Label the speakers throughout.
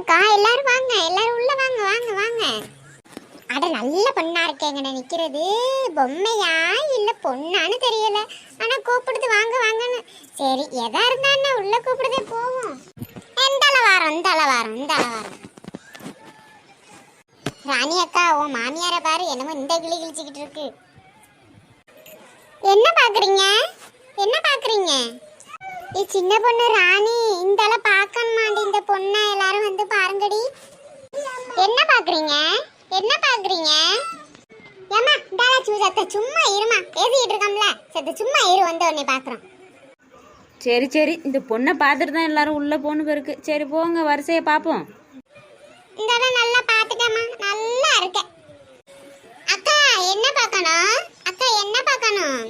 Speaker 1: அக்கா எல்லாரும் வாங்க எல்லாரும் உள்ள வாங்க வாங்க வாங்க. அட நல்ல பொண்ணா இருக்கேங்கண்ணே நிக்கிறது. பொம்மையா? இல்ல பொண்ணான்னு தெரியல. ஆனா கூப்பிடுது வாங்க வாங்கன்னு. சரி எதா இருந்தா உள்ள கூப்பிடுதே போவோம். எந்தால வாரம் இந்தால வாரம் இந்தால வாரம் ராணி அக்கா உன் மாமியார பாரு என்னமோ இந்த கிளி கிழிச்சுக்கிட்டு இருக்கு. என்ன பாக்குறீங்க? என்ன பாக்குறீங்க? ஏ சின்ன பொண்ணு ராணி இந்தால பார்க்கணுமாண்டி இந்த பொண்ணை எல்லாரும் வந்து பாருங்கடி என்ன பாக்குறீங்க என்ன பாக்குறீங்க ஏமா இந்தால சூசத்த சும்மா இருமா பேசிக்கிட்டு இருக்கோம்ல சத்த சும்மா இரு வந்து உன்னை பாக்குறோம்
Speaker 2: சரி சரி. இந்த பொண்ணை பார்த்துட்டு தான் எல்லாரும் உள்ளே போகணும் பிறகு சரி போங்க. வரிசையை பார்ப்போம்.
Speaker 1: இந்தால நல்லா பாத்துட்டேம்மா நல்லா இருக்க அக்கா என்ன பார்க்கணும்? அக்கா என்ன பார்க்கணும்?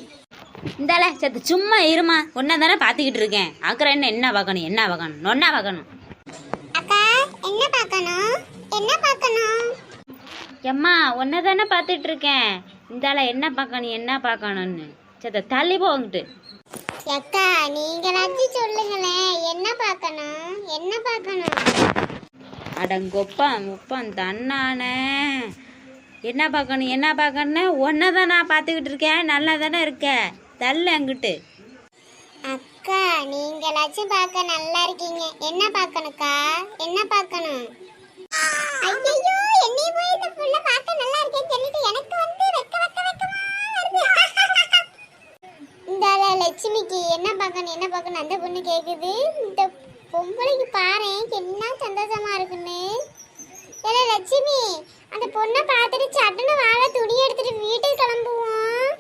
Speaker 2: இந்தால சத்து சும்மா இருமா. ஒன்றை தானே பார்த்துக்கிட்டு இருக்கேன். அக்கறை என்ன என்ன பார்க்கணும்? என்ன பார்க்கணும்? நொன்னா பார்க்கணும்.
Speaker 1: அக்கா என்ன பார்க்கணும்? என்ன பார்க்கணும்?
Speaker 2: எம்மா ஒன்றை தானே பார்த்துட்டு இருக்கேன். இந்தால என்ன பார்க்கணும்? என்ன பார்க்கணும்னு. சத்த தள்ளி போங்கிட்டு
Speaker 1: அக்கா நீங்களாச்சும் சொல்லுங்களேன் என்ன பார்க்கணும்? என்ன பார்க்கணும்?
Speaker 2: அடங்கொப்பம் ஒப்பம் தன்னானே. என்ன பார்க்கணும் என்ன பார்க்கணுன்னு ஒன்றை தான் நான் பார்த்துக்கிட்டு இருக்கேன். நல்லா தானே இருக்க? தள்ளு அங்கிட்டு.
Speaker 1: அக்கா நீங்களாச்சும் பார்க்க நல்லா இருக்கீங்க. என்ன பார்க்கணுக்கா என்ன பார்க்கணும்? லட்சுமிக்கு என்ன பார்க்கணும் என்ன பார்க்கணும்? அந்த பொண்ணு கேட்குது இந்த பொம்பளைக்கு பாரு என்ன சந்தோஷமா இருக்குன்னு. ஏ லட்சுமி அந்த பொண்ணை பார்த்துட்டு சட்டுன்னு வாழ துணி எடுத்துட்டு வீட்டுக்கு கிளம்புவோம்.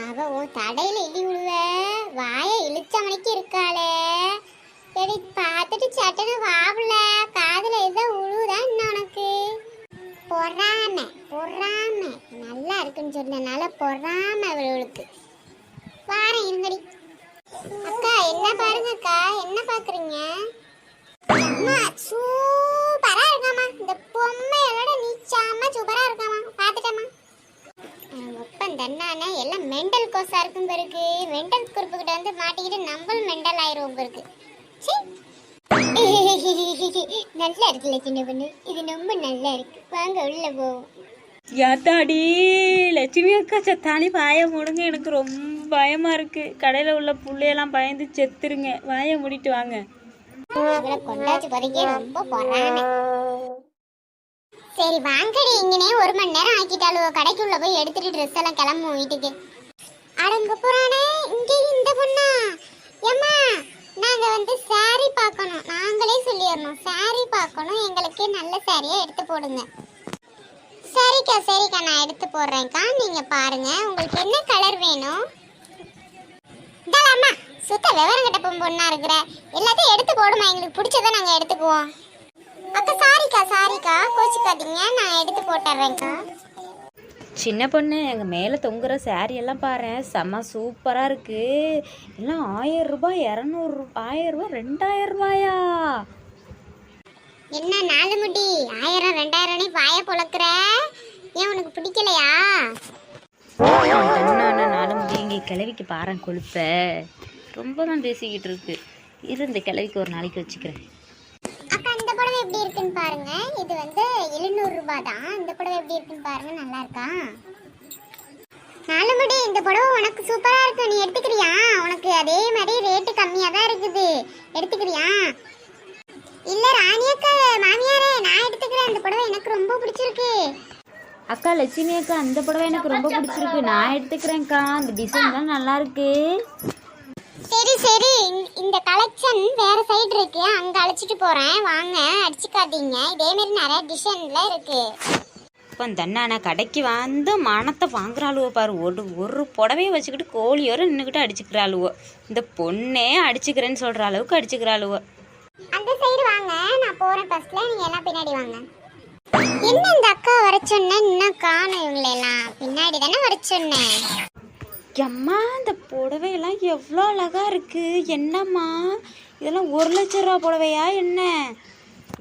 Speaker 1: அவ உன் தடையில இடி விழுவ. வாயை இழுச்ச மணிக்கு இருக்காளே. சரி பார்த்துட்டு சட்டுன்னு வாவல. காதில் எதோ உழுவுதா என்ன உனக்கு? பொறாம பொறாம. நல்லா இருக்குன்னு சொன்னதுனால பொறாம அவளுக்கு வாங்கடி அக்கா என்ன பாருங்க அக்கா என்ன பாக்குறீங்க? அம்மா சூப்பரா இருக்காமா இந்த பொம்மையோட நீச்சாம சூப்பரா இருக்காமா பாத்துட்டேம்மா ஒப்பம் தன்னானே எல்லாம் மெண்டல் கோஸா இருக்கும் பிறகு மெண்டல் குறுப்பு கிட்ட வந்து மாட்டிக்கிட்டு நம்மளும் மெண்டல் ஆயிரும் பிறகு நல்லா இருக்குல்ல சின்ன பொண்ணு. இது ரொம்ப நல்லா இருக்கு. வாங்க உள்ள போவோம்
Speaker 2: ஏத்தாடி லட்சுமி அக்கா சத்தானி வாயை மூடுங்க. எனக்கு ரொம்ப பயமா இருக்கு. கடையில் உள்ள புள்ளையெல்லாம் பயந்து செத்துருங்க. வாயை மூடிட்டு வாங்க.
Speaker 1: சரி வாங்கடி. இங்கனே ஒரு மணி நேரம் ஆக்கிட்டாலுவோ கடைக்குள்ள போய் எடுத்துட்டு ட்ரெஸ் எல்லாம் கிளம்புவோம் வீட்டுக்கு. அடங்க போறானே. இங்கே இந்த பொண்ணா. ஏம்மா நாங்க வந்து சாரி பார்க்கணும். நாங்களே சொல்லிடணும். சாரி பார்க்கணும். எங்களுக்கு நல்ல சாரியா எடுத்து போடுங்க. சரிக்கா சரிக்கா நான் எடுத்து போடுறேன்க்கா. நீங்கள் பாருங்கள் உங்களுக்கு என்ன கலர் வேணும்? இந்தாலாம்மா சுத்த விவரம் கட்ட பொண்ணா இருக்கிற. எல்லாத்தையும் எடுத்து போடுமா எங்களுக்கு பிடிச்சதை நாங்கள் எடுத்துக்குவோம். அக்கா சாரிக்கா சாரிக்கா. கோச்சிக்காதீங்க நான் எடுத்து போட்டுறேன்க்கா.
Speaker 2: சின்ன பொண்ணு எங்கள் மேலே தொங்குற சாரி எல்லாம் பாரு செம்ம சூப்பராக இருக்குது எல்லாம் ஆயிரம் ரூபாய் இரநூறு ஆயிரம் ரூபாய் ரெண்டாயிரம் ரூபாயா?
Speaker 1: என்ன நாலு முடி ஆயிரம் ரெண்டாயிரம்னு வாய பொழக்கிற? ஏன் உனக்கு பிடிக்கலையா?
Speaker 2: தன்னான நாலு முடி இங்கே கிளவிக்கு பாறேன் கொழுப்ப. ரொம்ப தான் பேசிக்கிட்டு இருக்கு இரு இந்த கிளவிக்கு ஒரு நாளைக்கு வச்சுக்கிறேன்.
Speaker 1: அக்கா இந்த புடவை எப்படி இருக்குன்னு பாருங்க. இது வந்து எழுநூறு ரூபாய் தான் இந்த புடவை எப்படி இருக்குன்னு பாருங்க நல்லா இருக்கா நாலு முடி இந்த புடவை உனக்கு சூப்பரா இருக்கு. நீ எடுத்துக்கிறியா? உனக்கு அதே மாதிரி ரேட்டு கம்மியா தான் இருக்குது. எடுத்துக்கிறியா? இல்ல ராணி அக்கா மாமியாரே நான் எடுத்துக்கிறேன் இந்த புடவை எனக்கு ரொம்ப பிடிச்சிருக்கு.
Speaker 2: அக்கா லட்சுமி அக்கா அந்த புடவை எனக்கு ரொம்ப பிடிச்சிருக்கு. நான் எடுத்துக்கிறேன்க்கா. அந்த டிசைன் தான் நல்லா இருக்கு
Speaker 1: சரி. சரி இந்த- கலெக்ஷன் வேற சைடு இருக்கு. அங்க அழைச்சிட்டு போறேன். வாங்க அடிச்சுக்காதீங்க. இதே மாதிரி நிறைய டிசைன்ல இருக்கு.
Speaker 2: இப்போ தன்னான கடைக்கு வந்து மனத்தை வாங்குறாளுவோ பாரு. ஒரு ஒரு புடவையை வச்சுக்கிட்டு கோழியோர நின்றுக்கிட்டு அடிச்சுக்கிறாளுவோ. இந்த பொண்ணே அடிச்சுக்கிறேன்னு சொல்கிற அளவுக்கு அடிச்சுக்கிறாளுவோ.
Speaker 1: அந்த சைடு வாங்க. நான் போறேன் ஃபர்ஸ்ட்ல நீங்க எல்லாம் பின்னாடி வாங்க. என்ன இந்த அக்கா வர சொன்னேன் இன்னும் காணும் இவங்களை எல்லாம். பின்னாடி தானே வர சொன்னேன்
Speaker 2: எம்மா இந்த புடவையெல்லாம் எவ்வளோ அழகா இருக்கு. என்னம்மா? இதெல்லாம் ஒரு லட்ச ரூபா புடவையா என்ன?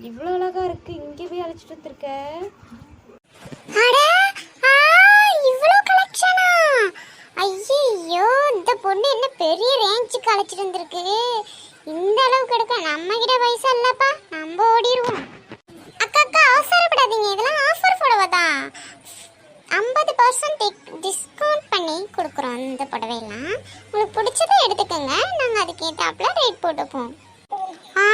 Speaker 2: இவ்வளோ அழகா இருக்கு. இங்கே போய் அழைச்சிட்டு வந்திருக்க?
Speaker 1: இவ்ளோ கலெக்ஷனா ஐயோ இந்த பொண்ணு என்ன பெரிய ரேஞ்சுக்கு அழைச்சிட்டு வந்திருக்கு. இந்த அளவுக்கு அக்கா நம்ம கிட்ட பைசா இல்லப்பா. நம்ம ஓடிடுவோம் அக்கா அக்கா அவசரப்படாதீங்க. இதெல்லாம் ஆஃபர் புடவை தான் ஐம்பது பர்சன்ட் டிஸ்கவுண்ட் பண்ணி கொடுக்குறோம் இந்த புடவையெல்லாம். உங்களுக்கு பிடிச்சதை எடுத்துக்கோங்க. நாங்கள் அதுக்கேற்றாப்புல ரேட் போட்டுப்போம். ஆ